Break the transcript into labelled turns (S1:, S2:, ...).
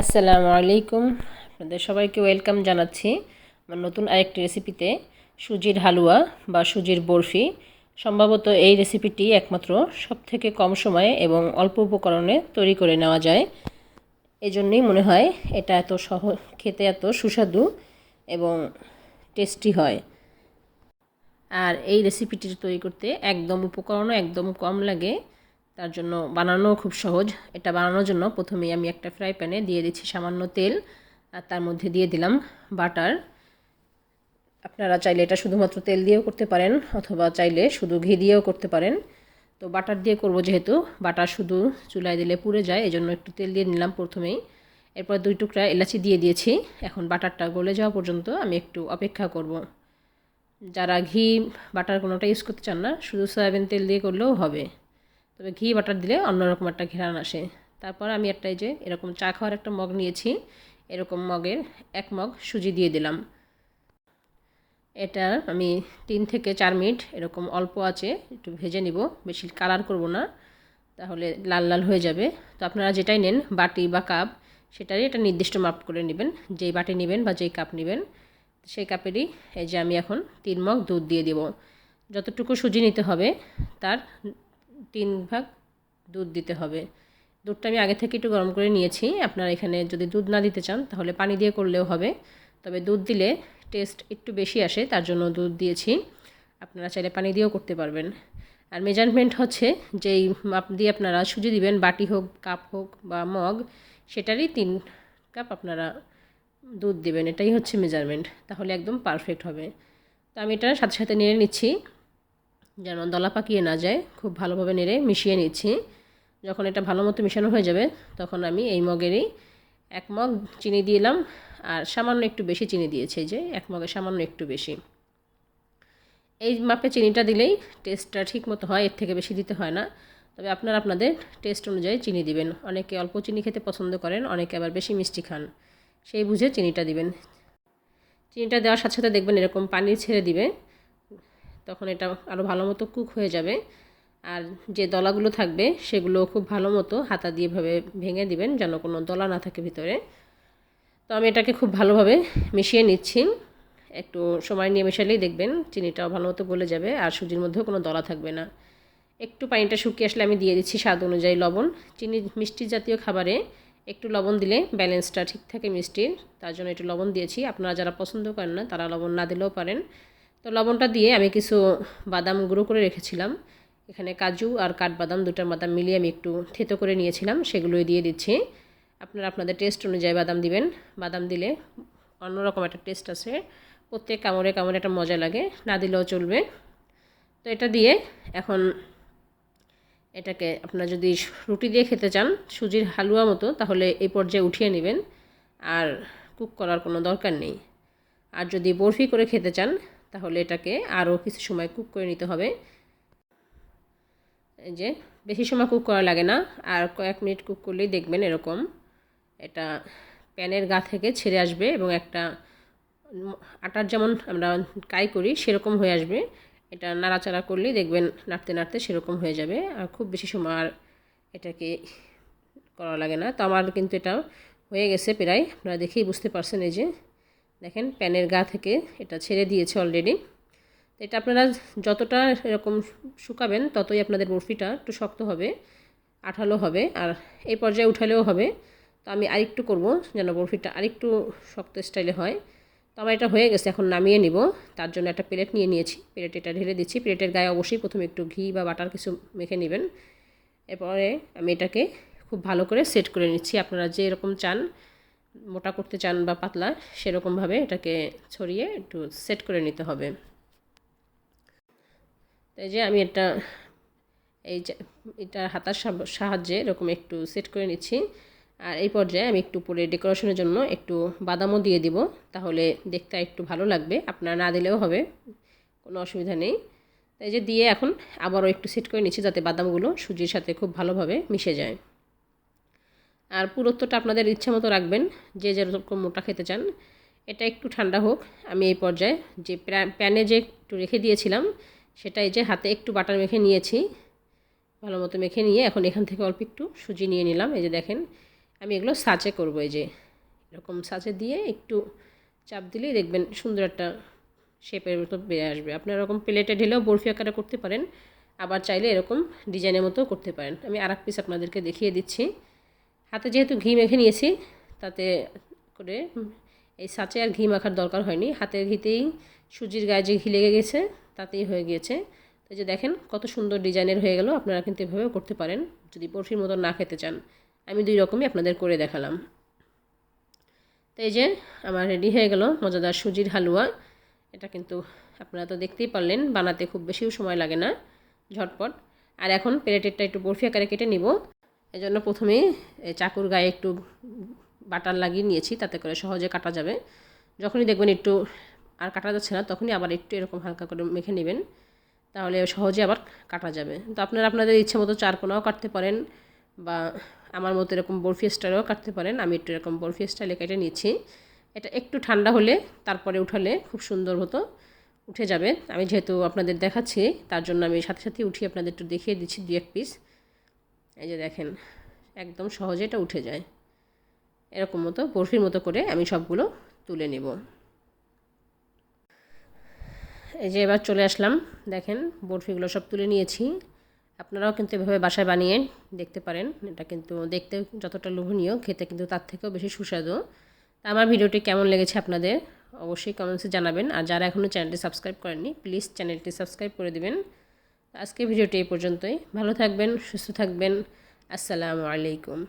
S1: আসসালামু আলাইকুম। আপনাদের সবাইকে ওয়েলকাম জানাচ্ছি আমার নতুন আরেকটি রেসিপিতে, সুজির হালুয়া বা সুজির বরফি। সম্ভবত এই রেসিপিটি একমাত্র সব থেকে কম সময়ে এবং অল্প উপকরণে তৈরি করে নেওয়া যায়। এজন্যই মনে হয় এটা এত সহ, খেতে এত সুস্বাদু এবং টেস্টি হয়। আর এই রেসিপিটি তৈরি করতে একদম উপকরণও একদম কম লাগে। তার জন্য বানানো খুব সহজ। এটা বানানোর জন্য প্রথমেই আমি একটা ফ্রাই প্যানে দিয়ে দিচ্ছি সামান্য তেল, আর তার মধ্যে দিয়ে দিলাম বাটার। আপনারা চাইলে এটা শুধুমাত্র তেল দিয়েও করতে পারেন, অথবা চাইলে শুধু ঘি দিয়েও করতে পারেন। তো বাটার দিয়ে করব যেহেতু, বাটার শুধু চুলায় দিলে পুড়ে যায়, এজন্য একটু তেল দিয়ে নিলাম প্রথমেই। এরপর দুই টুকরা এলাচি দিয়ে দিয়েছি। এখন বাটারটা গলে যাওয়া পর্যন্ত আমি একটু অপেক্ষা করব। যারা ঘি, বাটার কোনোটা ইউজ করতে চান না, শুধু সয়াবিন তেল দিয়ে করলেও হবে। তবে ঘি বাটার দিলে অন্যরকম একটা ঘেরান আসে। তারপর আমি একটা এই যে এরকম চা খাওয়ার একটা মগ নিয়েছি। এরকম মগের এক মগ সুজি দিয়ে দিলাম। এটা আমি তিন থেকে চার মিনিট এরকম অল্প আছে একটু ভেজে নিব। বেশি কালার করব না, তাহলে লাল লাল হয়ে যাবে। তো আপনারা যেটাই নেন, বাটি বা কাপ, সেটারই এটা নির্দিষ্ট মাপ করে নেবেন। যেই বাটি নেবেন বা যেই কাপ নেবেন, সেই কাপেরই এই যে আমি এখন তিন মগ দুধ দিয়ে দেব। যতটুকু সুজি নিতে হবে, তার তিন ভাগ দুধ দিতে হবে। দুধটা আমি আগে থেকে একটু গরম করে নিয়েছি। আপনারা এখানে যদি দুধ না দিতে চান, তাহলে পানি দিয়ে করলেও হবে। তবে দুধ দিলে টেস্ট একটু বেশি আসে, তার জন্য দুধ দিয়েছি। আপনারা চাইলে পানি দিয়েও করতে পারবেন। আর মেজারমেন্ট হচ্ছে যেই মাপ দিয়ে আপনারা সুজি দিবেন, বাটি হোক, কাপ হোক বা মগ, সেটারই তিন কাপ আপনারা দুধ দেবেন। এটাই হচ্ছে মেজারমেন্ট। তাহলে একদম পারফেক্ট হবে। তো আমি এটা সাথে সাথে নিয়ে নিচ্ছি। যেন দলা পাকিয়ে না যায়, খুব ভালোভাবে নেড়ে মিশিয়ে নিচ্ছি। যখন এটা ভালো মতো মিশানো হয়ে যাবে, তখন আমি এই মগেরই এক মগ চিনি দিলাম, আর সামান্য একটু বেশি চিনি দিয়েছে যে, এক মগে সামান্য একটু বেশি। এই মাপে চিনিটা দিলেই টেস্টটা ঠিক মতো হয়, এর থেকে বেশি দিতে হয় না। তবে আপনারা আপনাদের টেস্ট অনুযায়ী চিনি দিবেন। অনেকে অল্প চিনি খেতে পছন্দ করেন, অনেকে আবার বেশি মিষ্টি খান। সেই বুঝে চিনিটা দিবেন। চিনিটা দেওয়ার সাথে সাথে দেখবেন এরকম পানি ছেড়ে দিবে। তখন এটা আরও ভালো মতো কুক হয়ে যাবে। আর যে দলাগুলো থাকবে, সেগুলো খুব ভালো মতো হাতা দিয়ে ভাবে ভেঙে দিবেন যেন কোনো দলা না থাকে ভিতরে। তো আমি এটাকে খুব ভালোভাবে মিশিয়ে নিচ্ছি। একটু সময় নিয়ে মেশালেই দেখবেন চিনিটাও ভালো মতো গলে যাবে আর সুজির মধ্যেও কোনো দলা থাকবে না। একটু পানিটা শুকিয়ে আসলে আমি দিয়ে দিচ্ছি স্বাদ অনুযায়ী লবণ। চিনি মিষ্টি জাতীয় খাবারে একটু লবণ দিলে ব্যালেন্সটা ঠিক থাকে মিষ্টির। তার জন্য একটু লবণ দিয়েছি। আপনারা যারা পছন্দ করেন না, তারা লবণ না দিলেও পারেন। তো লবণটা দিয়ে আমি কিছু বাদাম গুঁড়ো করে রেখেছিলাম। এখানে কাজু আর কাঠবাদাম দুটার বাদাম মিলিয়ে আমি একটু থেতো করে নিয়েছিলাম, সেগুলোই দিয়ে দিচ্ছি। আপনারা আপনাদের টেস্ট অনুযায়ী বাদাম দিবেন। বাদাম দিলে অন্যরকম একটা টেস্ট আছে প্রত্যেক কামড়ে কামড়ে একটা মজা লাগে, না দিলেও চলবে। তো এটা দিয়ে এখন এটাকে আপনার যদি রুটি দিয়ে খেতে চান, সুজির হালুয়া মতো, তাহলে এই পর্যায়ে উঠিয়ে নেবেন। আর কুক করার কোনো দরকার নেই। আর যদি বরফি করে খেতে চান তাহলে এটাকে আরও কিছু সময় কুক করে নিতে হবে। এই যে, বেশি সময় কুক করা লাগে না, আর কয়েক মিনিট কুক করলেই দেখবেন এরকম এটা প্যানের গা থেকে ছেড়ে আসবে এবং একটা আটার যেমন আমরা কাই করি সেরকম হয়ে আসবে। এটা নাড়াচাড়া করলেই দেখবেন নাড়তে নাড়তে সেরকম হয়ে যাবে, আর খুব বেশি সময় আর এটাকে করা লাগে না। তো আমার কিন্তু এটা হয়ে গেছে প্রায়, আপনারা দেখেই বুঝতে পারছেন এই যে। দেখেন, প্যানের গা থেকে এটা ছেড়ে দিয়েছে অলরেডি এটা আপনারা যতটা এরকম শুকাবেন, ততই আপনাদের বরফিটা একটু শক্ত হবে, আঠালো হবে, আর এই পর্যায়ে উঠালেও হবে। তো আমি আরেকটু করব, যেন বরফিটা আরেকটু শক্ত স্টাইলে হয়। তো আমার এটা হয়ে গেছে, এখন নামিয়ে নিব। তার জন্য একটা প্লেট নিয়ে নিয়েছি। প্লেট এটা ঢেলে দিচ্ছি। প্লেটের গায়ে অবশ্যই প্রথমে একটু ঘি বা বাটার কিছু মেখে নেবেন। এরপরে আমি এটাকে খুব ভালো করে সেট করে নিচ্ছি। আপনারা যে এরকম চান মোটা করতে চান বা পাতলা, সেরকমভাবে এটাকে ছড়িয়ে একটু সেট করে নিতে হবে। তাই যে আমি এটা, এই এটা হাতার সাহায্যে এরকম একটু সেট করে নিচ্ছি। আর এই পর্যায়ে আমি একটু উপরে ডেকোরেশনের জন্য একটু বাদামও দিয়ে দিব, তাহলে দেখতে একটু ভালো লাগবে। আপনারা না দিলেও হবে, কোনো অসুবিধা নেই। তাই যে দিয়ে এখন আবারও একটু সেট করে নিচ্ছি যাতে বাদামগুলো সুজির সাথে খুব ভালোভাবে মিশে যায়। আর পুরুত্বটা আপনাদের ইচ্ছা মতো রাখবেন, যে যেরকম মোটা খেতে চান। এটা একটু ঠান্ডা হোক, আমি এই পর্যায়ে যে প্যানে যে একটু রেখে দিয়েছিলাম, সেটাই যে হাতে একটু বাটার মেখে নিয়েছি, ভালো মতো মেখে নিয়ে এখন এখান থেকে অল্প একটু সুজি নিয়ে নিলাম। এই যে দেখেন, আমি এগুলো সাচে করব এই যে। এরকম সাচে দিয়ে একটু চাপ দিলেই দেখবেন সুন্দর একটা শেপের মতো বেড়ে আসবে। আপনার এরকম প্লেটে ঢেলেও বরফি আকারে করতে পারেন, আবার চাইলে এরকম ডিজাইনের মতো করতে পারেন। আমি আর পিস আপনাদেরকে দেখিয়ে দিচ্ছি। হাতে যেহেতু ঘি মেখে নিয়েছি, তাতে করে এই সাঁচে আর ঘি মাখার দরকার হয়নি। হাতের ঘিতেই সুজির গায়ে যে ঘি লেগে গেছে, তাতেই হয়ে গিয়েছে। তো যে দেখেন কত সুন্দর ডিজাইনের হয়ে গেল, আপনারা কিন্তু এভাবেও করতে পারেন। যদি বরফির মতো না খেতে চান, আমি দুই রকমই আপনাদের করে দেখালাম। তো এই যে আমার রেডি হয়ে গেল মজাদার সুজির হালুয়া। এটা কিন্তু আপনারা তো দেখতেই পারলেন, বানাতে খুব বেশিও সময় লাগে না, ঝটপট। আর এখন প্লেটেরটা একটু বরফি আকারে কেটে নিব। এই জন্য প্রথমে চাকুর গায়ে একটু বাটার লাগিয়ে নিয়েছি, তাতে করে সহজে কাটা যাবে। যখনই দেখবেন একটু আর কাটা যাচ্ছে না, তখনই আবার একটু এরকম হালকা করে মেখে নেবেন, তাহলে সহজে আবার কাটা যাবে। তো আপনারা আপনাদের ইচ্ছে মতো চারকোনাও কাটতে পারেন বা আমার মতো এরকম বরফি স্টাইলেও কাটতে পারেন। আমি একটু এরকম বরফি স্টাইলে কেটে নিচ্ছি। এটা একটু ঠান্ডা হলে তারপরে উঠালে খুব সুন্দর হতো উঠে যাবে। আমি যেহেতু আপনাদের দেখাচ্ছি, তার জন্য আমি সাথে সাথে উঠিয়ে আপনাদের একটু দেখিয়ে দিচ্ছি দু এক পিস এই যে দেখেন, একদম সহজে এটা উঠে যায়। এরকম মতো, বরফির মতো করে আমি সবগুলো তুলে নেব। এই যে এবার চলে আসলাম, দেখেন বরফিগুলো সব তুলে নিয়েছি। আপনারাও কিন্তু এভাবে বাসায় বানিয়ে দেখতে পারেন। এটা কিন্তু দেখতে যতটা লোভনীয়, খেতে কিন্তু তার থেকেও বেশি সুস্বাদু। তা আমার ভিডিওটি কেমন লেগেছে আপনাদের অবশ্যই কমেন্টসে জানাবেন। আর যারা এখনও চ্যানেলটি সাবস্ক্রাইব করেননি প্লিজ চ্যানেলটি সাবস্ক্রাইব করে দেবেন। আজকে ভিডিওটি এই পর্যন্তই। ভালো থাকবেন সুস্থ থাকবেন। আসসালামু আলাইকুম।